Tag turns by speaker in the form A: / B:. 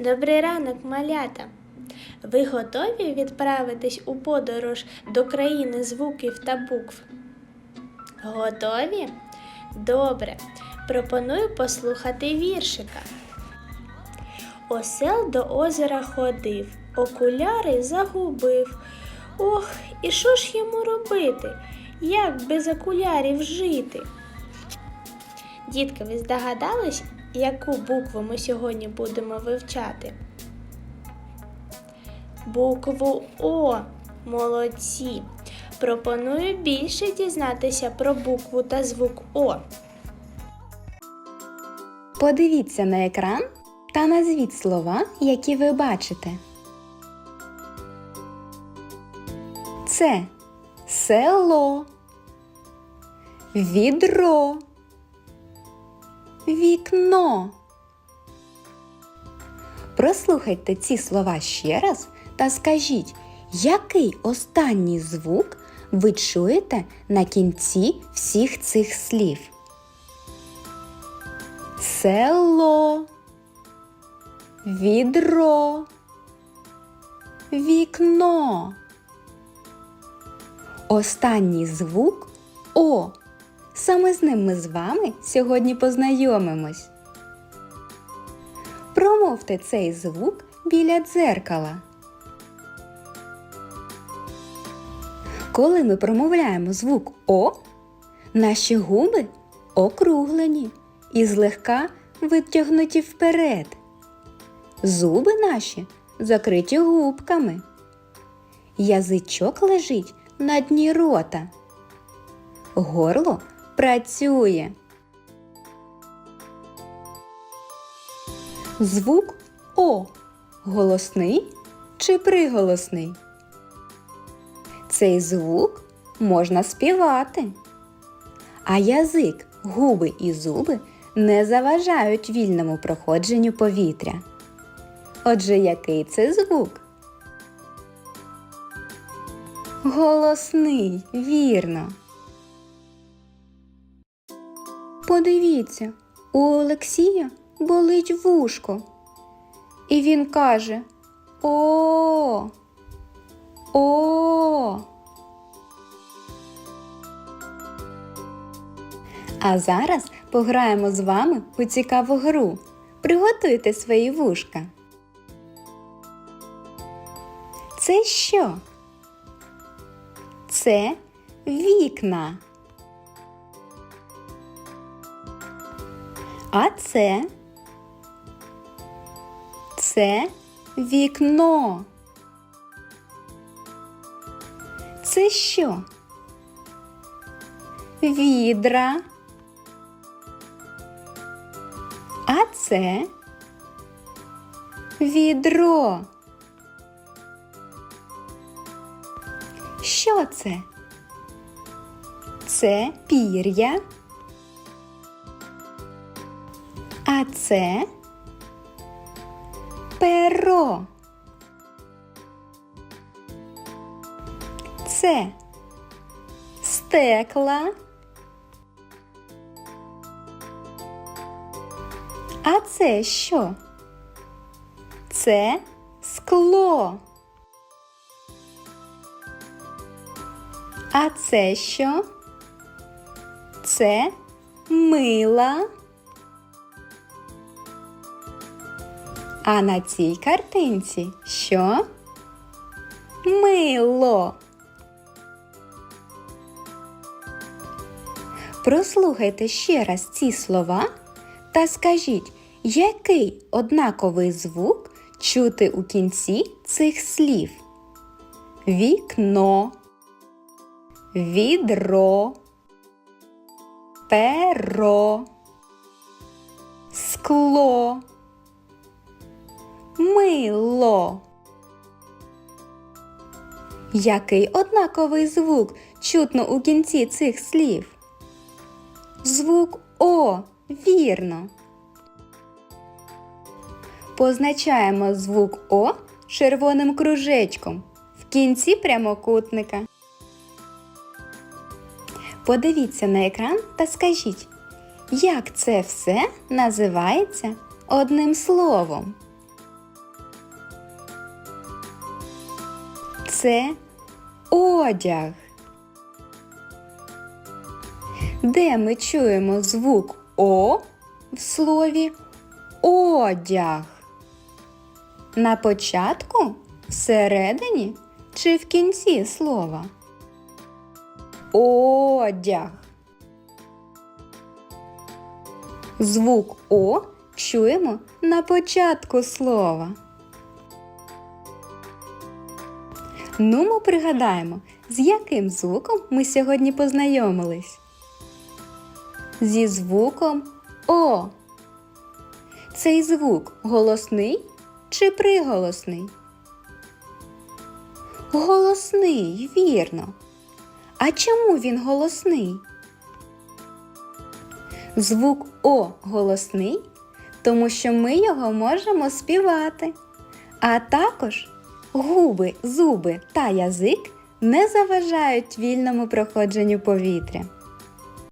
A: Добрий ранок, малята! Ви готові відправитись у подорож до країни звуків та букв? Готові? Добре. Пропоную послухати віршика. Осел до озера ходив, окуляри загубив. Ох, і що ж йому робити? Як без окулярів жити? Дітки, ви здогадались, яку букву ми сьогодні будемо вивчати? Букву О. Молодці. Пропоную більше дізнатися про букву та звук О.
B: Подивіться на екран та назвіть слова, які ви бачите. Це село, відро, вікно. Прослухайте ці слова ще раз та скажіть, який останній звук ви чуєте на кінці всіх цих слів. Село, відро, вікно. Останній звук О. Саме з ним ми з вами сьогодні познайомимось. Промовте цей звук біля дзеркала. Коли ми промовляємо звук О, наші губи округлені і злегка витягнуті вперед. Зуби наші закриті губками. Язичок лежить на дні рота. Горло працює. Звук О голосний чи приголосний? Цей звук можна співати. А язик, губи і зуби не заважають вільному проходженню повітря. Отже, який це звук? Голосний, вірно. Подивіться, у Олексія болить вушко. І він каже О. О. А зараз пограємо з вами у цікаву гру. Приготуйте свої вушка. Це що? Це вікна. А це це вікно. Це що? Відра. А це відро. Що це? Це пір'я. А це перо. Це стекла. А це що? Це скло. А це що? Це мила. А на цій картинці що? Мило. Прослухайте ще раз ці слова та скажіть, який однаковий звук чути у кінці цих слів? Вікно, відро, перо, скло, мило. Який однаковий звук чутно у кінці цих слів? Звук О, вірно. Позначаємо звук О червоним кружечком в кінці прямокутника. Подивіться на екран та скажіть, як це все називається одним словом. Це одяг. Де ми чуємо звук О в слові одяг? На початку, всередині чи в кінці слова? Одяг. Звук О чуємо на початку слова. Ну, ми пригадаємо, з яким звуком ми сьогодні познайомились. Зі звуком О. Цей звук голосний чи приголосний? Голосний, вірно. А чому він голосний? Звук О голосний, тому що ми його можемо співати. А також губи, зуби та язик не заважають вільному проходженню повітря.